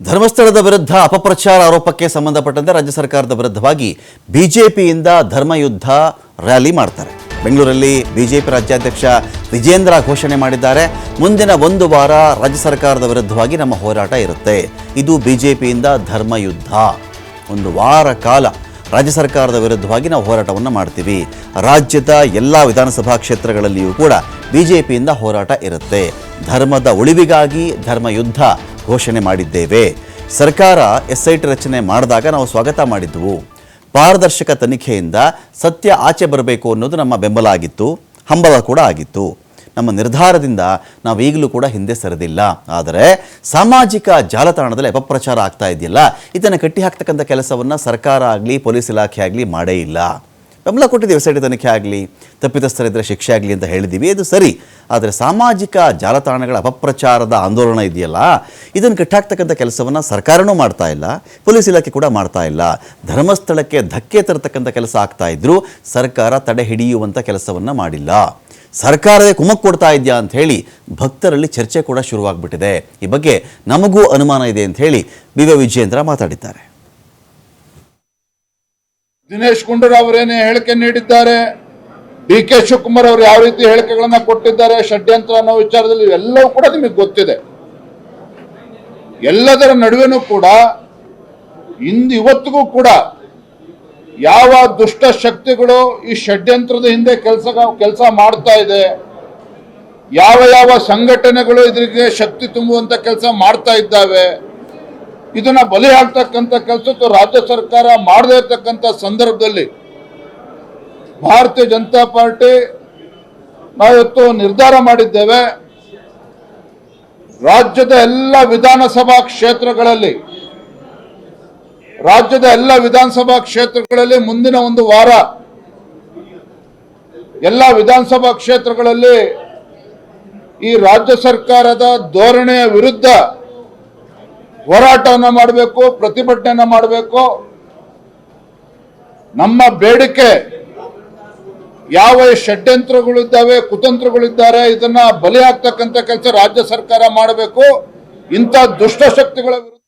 ಧರ್ಮಸ್ಥಳದ ವಿರುದ್ಧ ಅಪಪ್ರಚಾರ ಆರೋಪಕ್ಕೆ ಸಂಬಂಧಪಟ್ಟಂತೆ ರಾಜ್ಯ ಸರ್ಕಾರದ ವಿರುದ್ಧವಾಗಿ ಬಿಜೆಪಿಯಿಂದ ಧರ್ಮಯುದ್ಧ ರ್ಯಾಲಿ ಮಾಡ್ತಾರೆ. ಬೆಂಗಳೂರಲ್ಲಿ ಬಿಜೆಪಿ ರಾಜ್ಯಾಧ್ಯಕ್ಷ ವಿಜೇಂದ್ರ ಘೋಷಣೆ ಮಾಡಿದ್ದಾರೆ. ಮುಂದಿನ ಒಂದು ವಾರ ರಾಜ್ಯ ಸರ್ಕಾರದ ವಿರುದ್ಧವಾಗಿ ನಮ್ಮ ಹೋರಾಟ ಇರುತ್ತೆ. ಇದು ಬಿಜೆಪಿಯಿಂದ ಧರ್ಮಯುದ್ಧ. ಒಂದು ವಾರ ಕಾಲ ರಾಜ್ಯ ಸರ್ಕಾರದ ವಿರುದ್ಧವಾಗಿ ನಾವು ಹೋರಾಟವನ್ನು ಮಾಡ್ತೀವಿ. ರಾಜ್ಯದ ಎಲ್ಲ ವಿಧಾನಸಭಾ ಕ್ಷೇತ್ರಗಳಲ್ಲಿಯೂ ಕೂಡ ಬಿಜೆಪಿಯಿಂದ ಹೋರಾಟ ಇರುತ್ತೆ. ಧರ್ಮದ ಉಳಿವಿಗಾಗಿ ಧರ್ಮಯುದ್ಧ ಘೋಷಣೆ ಮಾಡಿದ್ದೇವೆ. ಸರ್ಕಾರ ಎಸ್ ಐ ಟಿ ರಚನೆ ಮಾಡಿದಾಗ ನಾವು ಸ್ವಾಗತ ಮಾಡಿದ್ದೆವು ಪಾರದರ್ಶಕ ತನಿಖೆಯಿಂದ ಸತ್ಯ ಆಚೆ ಬರಬೇಕು ಅನ್ನೋದು ನಮ್ಮ ಬೆಂಬಲ ಆಗಿತ್ತು, ಹಂಬಲ ಕೂಡ ಆಗಿತ್ತು. ನಮ್ಮ ನಿರ್ಧಾರದಿಂದ ನಾವು ಈಗಲೂ ಕೂಡ ಹಿಂದೆ ಸರಿದಿಲ್ಲ. ಆದರೆ ಸಾಮಾಜಿಕ ಜಾಲತಾಣದಲ್ಲಿ ಅಪಪ್ರಚಾರ ಆಗ್ತಾ ಇದೆಯಲ್ಲ, ಇದನ್ನು ಕಟ್ಟಿ ಹಾಕ್ತಕ್ಕಂಥ ಕೆಲಸವನ್ನು ಸರ್ಕಾರ ಆಗಲಿ, ಪೊಲೀಸ್ ಇಲಾಖೆ ಆಗಲಿ ಮಾಡೇ ಇಲ್ಲ. ಬೆಂಬಲ ಕೊಟ್ಟಿದ್ದೀವಿ ಸೈಡ್ ತನಿಖೆ ಆಗಲಿ ತಪ್ಪಿತಸ್ಥರಿದ್ದರೆ ಶಿಕ್ಷೆ ಆಗಲಿ ಅಂತ ಹೇಳಿದ್ದೀವಿ ಅದು ಸರಿ. ಆದರೆ ಸಾಮಾಜಿಕ ಜಾಲತಾಣಗಳ ಅಪಪ್ರಚಾರದ ಆಂದೋಲನ ಇದೆಯಲ್ಲ, ಇದನ್ನು ಕಟ್ಟಾಕ್ತಕ್ಕಂಥ ಕೆಲಸವನ್ನು ಸರ್ಕಾರನೂ ಮಾಡ್ತಾ ಇಲ್ಲ, ಪೊಲೀಸ್ ಇಲಾಖೆ ಕೂಡ ಮಾಡ್ತಾ ಇಲ್ಲ. ಧರ್ಮಸ್ಥಳಕ್ಕೆ ಧಕ್ಕೆ ತರತಕ್ಕಂಥ ಕೆಲಸ ಆಗ್ತಾ ಇದ್ದರೂ ಸರ್ಕಾರ ತಡೆ ಹಿಡಿಯುವಂಥ ಕೆಲಸವನ್ನು ಮಾಡಿಲ್ಲ. ಸರ್ಕಾರವೇ ಕುಮಕ್ ಕೊಡ್ತಾ ಇದೆಯಾ ಅಂತ ಹೇಳಿ ಭಕ್ತರಲ್ಲಿ ಚರ್ಚೆ ಕೂಡ ಶುರುವಾಗ್ಬಿಟ್ಟಿದೆ. ಈ ಬಗ್ಗೆ ನಮಗೂ ಅನುಮಾನ ಇದೆ ಅಂತ ಹೇಳಿ ಬಿ ವಿಜಯೇಂದ್ರ ಮಾತಾಡಿದ್ದಾರೆ. ದಿನೇಶ್ ಗುಂಡೂರಾವ್ ಅವರೇನೇ ಹೇಳಿಕೆ ನೀಡಿದ್ದಾರೆ? ಡಿ ಕೆ ಶಿವಕುಮಾರ್ ಅವರು ಯಾವ ರೀತಿ ಹೇಳಿಕೆಗಳನ್ನ ಕೊಟ್ಟಿದ್ದಾರೆ? ಷಡ್ಯಂತ್ರ ಅನ್ನೋ ವಿಚಾರದಲ್ಲಿ ಎಲ್ಲವೂ ಕೂಡ ನಿಮಗೆ ಗೊತ್ತಿದೆ. ಎಲ್ಲದರ ನಡುವೆನೂ ಕೂಡ ಇಂದು ಇವತ್ತಿಗೂ ಕೂಡ ಯಾವ ದುಷ್ಟ ಶಕ್ತಿಗಳು ಈ ಷಡ್ಯಂತ್ರದ ಹಿಂದೆ ಕೆಲಸ ಕೆಲಸ ಮಾಡ್ತಾ ಇದೆ? ಯಾವ ಯಾವ ಸಂಘಟನೆಗಳು ಇದರಿಗೆ ಶಕ್ತಿ ತುಂಬುವಂತ ಕೆಲಸ ಮಾಡ್ತಾ ಇದ್ದಾವೆ? ಇದನ್ನ ಬಲಿ ಹಾಕ್ತಕ್ಕಂಥ ಕೆಲಸ ರಾಜ್ಯ ಸರ್ಕಾರ ಮಾಡದೇ ಇರತಕ್ಕಂಥ ಸಂದರ್ಭದಲ್ಲಿ ಭಾರತೀಯ ಜನತಾ ಪಾರ್ಟಿ ನಾವಿವತ್ತು ನಿರ್ಧಾರ ಮಾಡಿದ್ದೇವೆ. ರಾಜ್ಯದ ಎಲ್ಲ ವಿಧಾನಸಭಾ ಕ್ಷೇತ್ರಗಳಲ್ಲಿ, ರಾಜ್ಯದ ಎಲ್ಲ ವಿಧಾನಸಭಾ ಕ್ಷೇತ್ರಗಳಲ್ಲಿ ಮುಂದಿನ ಒಂದು ವಾರ ಎಲ್ಲ ವಿಧಾನಸಭಾ ಕ್ಷೇತ್ರಗಳಲ್ಲಿ ಈ ರಾಜ್ಯ ಸರ್ಕಾರದ ಧೋರಣೆಯ ವಿರುದ್ಧ ಹೋರಾಟವನ್ನು ಮಾಡಬೇಕು, ಪ್ರತಿಭಟನೆಯನ್ನು ಮಾಡಬೇಕು. ನಮ್ಮ ಬೇಡಿಕೆ ಯಾವ ಷಡ್ಯಂತ್ರಗಳಿದ್ದಾವೆ, ಕುತಂತ್ರಗಳಿದ್ದಾರೆ, ಇದನ್ನ ಬಲಿ ಹಾಕ್ತಕ್ಕಂಥ ಕೆಲಸ ರಾಜ್ಯ ಸರ್ಕಾರ ಮಾಡಬೇಕು. ಇಂಥ ದುಷ್ಟಶಕ್ತಿಗಳ ವಿರುದ್ಧ